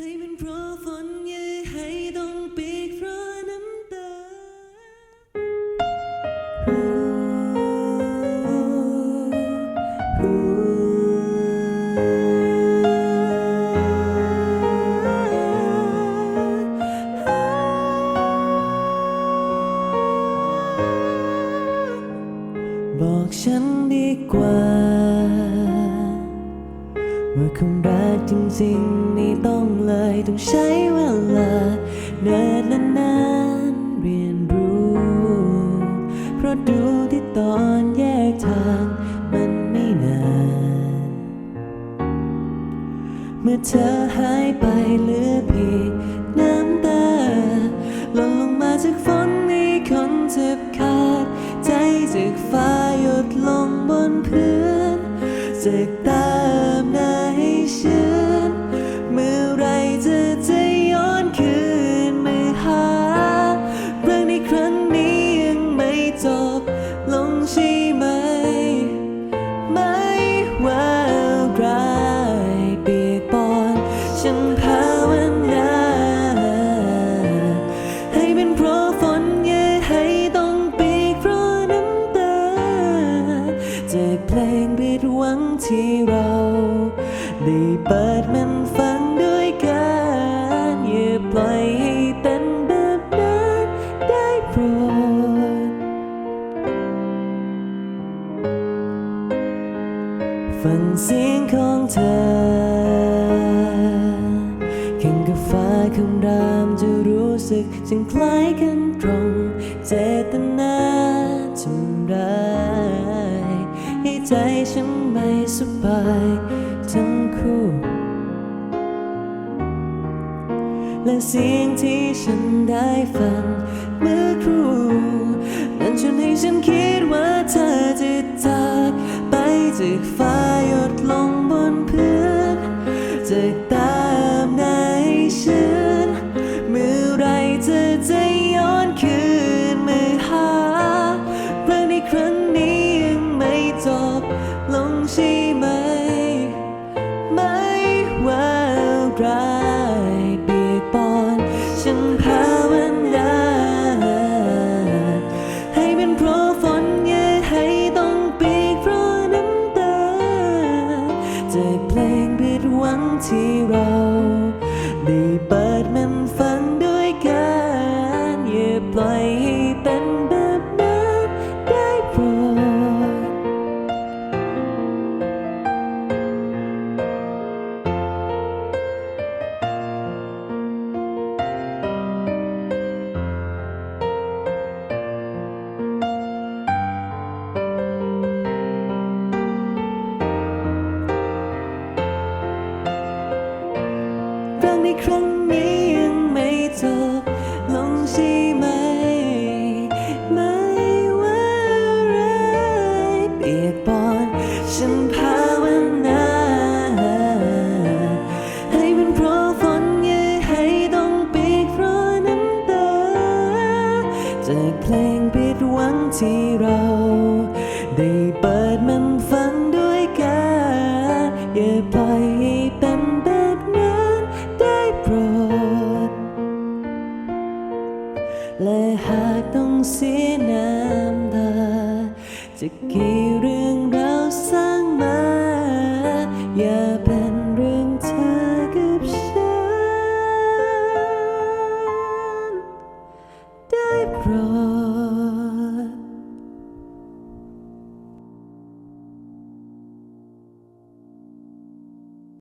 ให้เป็นเพราะฝนอย่ให้ต้องปีกเพราะน้ำตา บอกฉันดีกว่า ว่าคำรักจริงๆไม่ต้อง เลยต้องใช้เวลาเนินและนานเรียนรู้ เพราะดูที่ตอนแยกทางมันไม่นาน เมื่อเธอหายไปเหลือเพียงน้ำตาหล่นลงมาจากฝนในคนเจ็บขาด ใจจากฟ้าหยดลงบนพื้นจากตา ที่เราได้เปิดมันฟังด้วยกันอย่าปล่อยให้เป็นแบบนั้นได้โปรดฟังเสียงของเธอแข่งกับฟ้าคำรามจะรู้สึกจึงคล้ายกันตรงเจตนาทำร้าย สบายทั้งคู่ และเสียงที่ฉันได้ฟังเมื่อครู่นั้นชวนให้ฉันคิดว่าเธอจะจากไปจากฟ้าหยดลงบนพื้นจากตามในฉันเมื่อไรเธอจะย้อนคืนมาหาเพราะในครั้ง ช่ไหม ไม่ว่าอะไรเบียกปอนฉันภานา รื่องในครั้งนี้ยังไม่จบลงใช่ไหม ไม่ว่าอะไรเปียกปอนฉันภาวนาให้เป็นเพราะฝนอย่าให้ต้องปีกราะน้ำตาจากเพลงปิดหวังที่เรา ได้เปิดมันฟังด้วยกันอย่าปล่อย หากต้องเสียน้ำตาจะกี่เรื่องเราสร้างมา อย่า